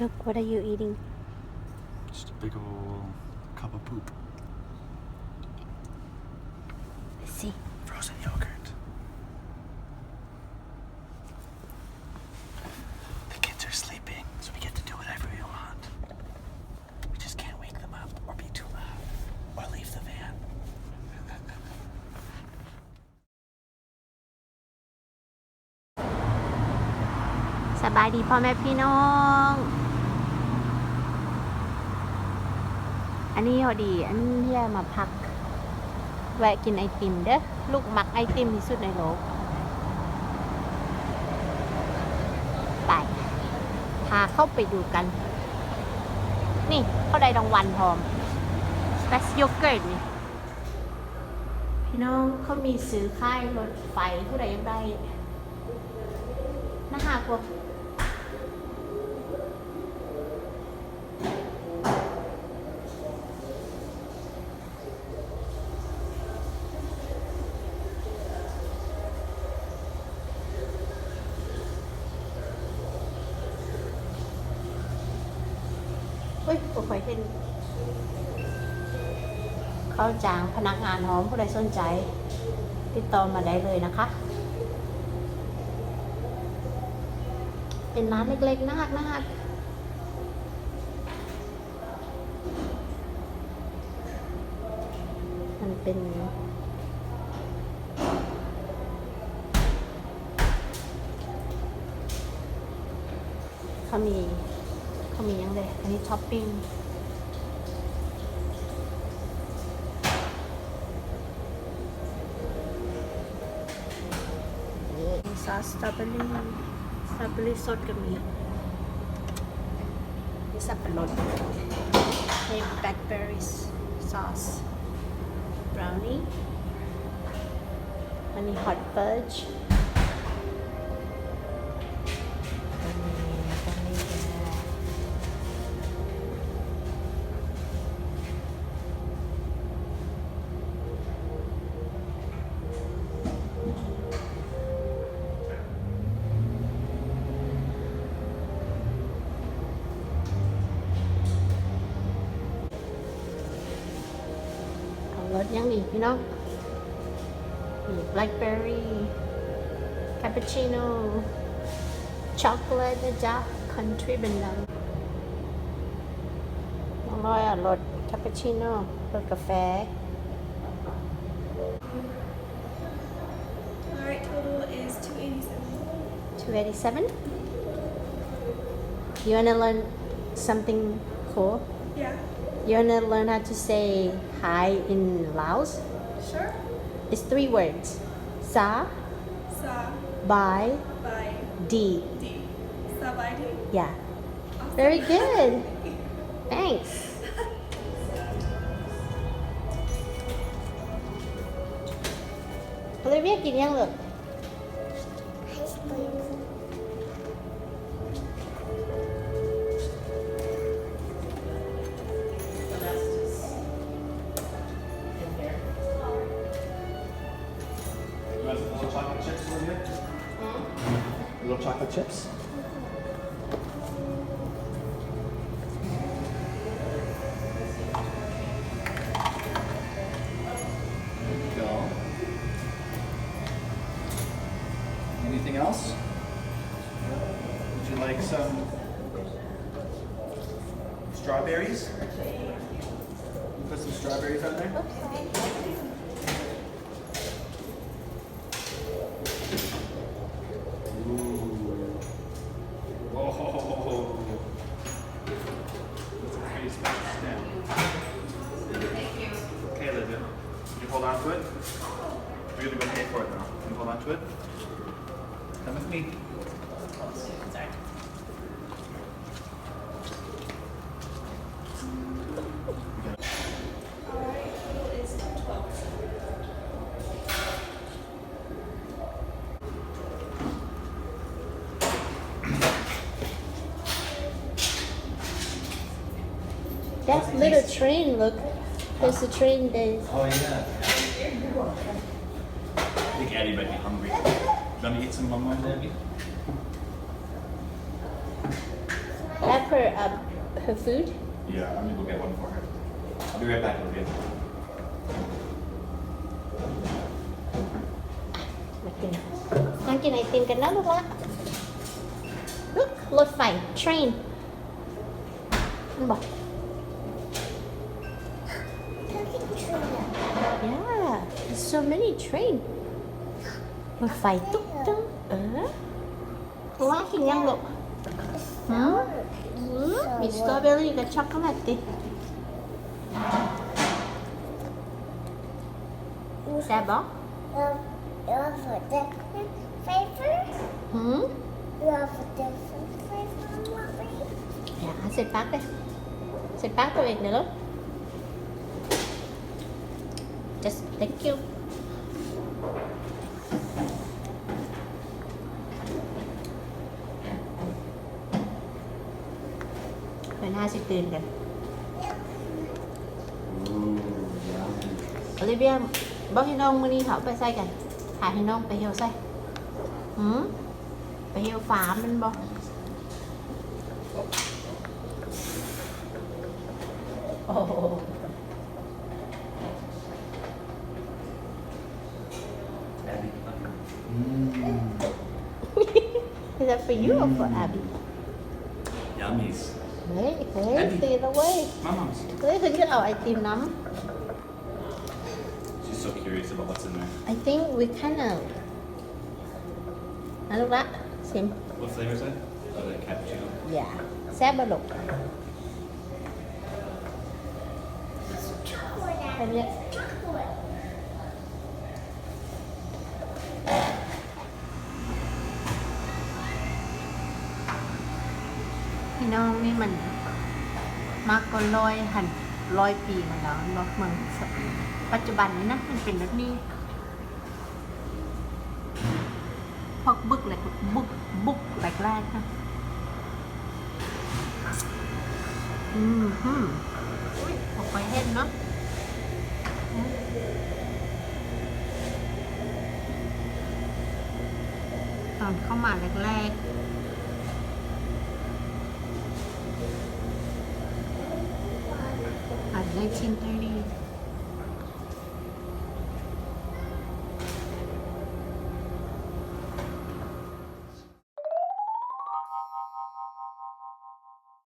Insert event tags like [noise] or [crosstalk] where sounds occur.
Look, what are you eating? Just a big old cup of poop. Let's see. Frozen yogurt. The kids are sleeping, so we get to do whatever we want. We just can't wake them up or be too loud or leave the van. สบ อันนี้พอดี อันนี้ที่มาพัก แวะกินไอติมเด้อ ลูกมักไอติมที่สุดในโลก ไป พาเข้าไปดูกัน นี่เขาได้รางวัลพร้อมแบสโยเกิร์ตนี่พี่น้องเขามีซื้อค่ายรถไฟผู้ใดยังได้น่าหากว่า เฮ้ยเห็นเขาจ้างพนักงานหอมผู้ใดสนใจ ติดต่อมาได้เลยนะคะ เป็นร้านเล็กๆน่ารักน่ารักมันเป็นเขามีเขามียังเลยอันนี้ท็อปปิ้ง sa stabling stabling sort kami. Sa plot. May blackberries sauce. Brownie. Honey hot fudge. ยังอีกพี่น้องมีแบล็คเบอร์รี่คาปูชิโน่ช็อกโกแลตนะจ๊ะคันทรีเป็นน้ำน้องร้อยอ่ะรสคาปูชิโน่รสกาแฟ Alright, total is 287. 287 you wanna learn something cool Yeah, you wanna learn how to say hi in Laos sure. it's three words sa Sa by by d D. Sa by D. yeah very good [laughs] thanks โอลิเวียกินยังลูก You chocolate chips? There you go. Anything else? Would you like some strawberries? Put some strawberries on there. Ooh. Oh. That's a pretty special stamp. Okay, Olivia. Can you hold on to it? We're gonna go pay for it now. Can you hold on to it? Come with me. 12. That little train, look. There's a train there. Oh yeah. I think Addie might be hungry. Want to eat some more, Debbie? Have her um, her food. Yeah, I'm gonna go get one for her. I'll be right back, Olivia. Looking. Looking, I think another one. Look, look fine. Train. Come on. so many train. Mà phải túc túc. Ờ. Quá thì Huh? lộn. Hả? Mì strawberry the chocolate. C'est bon? Love the flavor? Hmm? Love the flavor, Dạ, xin phát đây. Xin phát tôi về nữa. Just thank you. เป็นห้าสิบตื่นกันโอลิเวียบอกให้น้องมือนี้เขาไปใส่กันหาให้น้องไปเฮลใส่หืมไปเฮลฝามันบอกโอ้ Is that for you or for Abby? Yummies. เฮ้ยเฮ้ย Abby. ตีแล้วเว้ย Mama's. เฮ้ยเขาจะเอาไอติมน้ She's so curious about what's in there. ำ I think we kind of นะลูกละซิม What flavor is that? Oh, the cappuccino. อย่าแซ่บบะลูก Chocolate. แบบนี้ Chocolate. มันมากก็ร้อยหันร้อยปีมาแล้วเนาะเมืองปัจจุบันนี้นะมันเป็นแบบนี้พวกบึกอะไรบุกบุกแรกๆนะอืมฮึมอุ้ยออกไปเห็นเนาะตอนเข้ามาแรกๆ 1930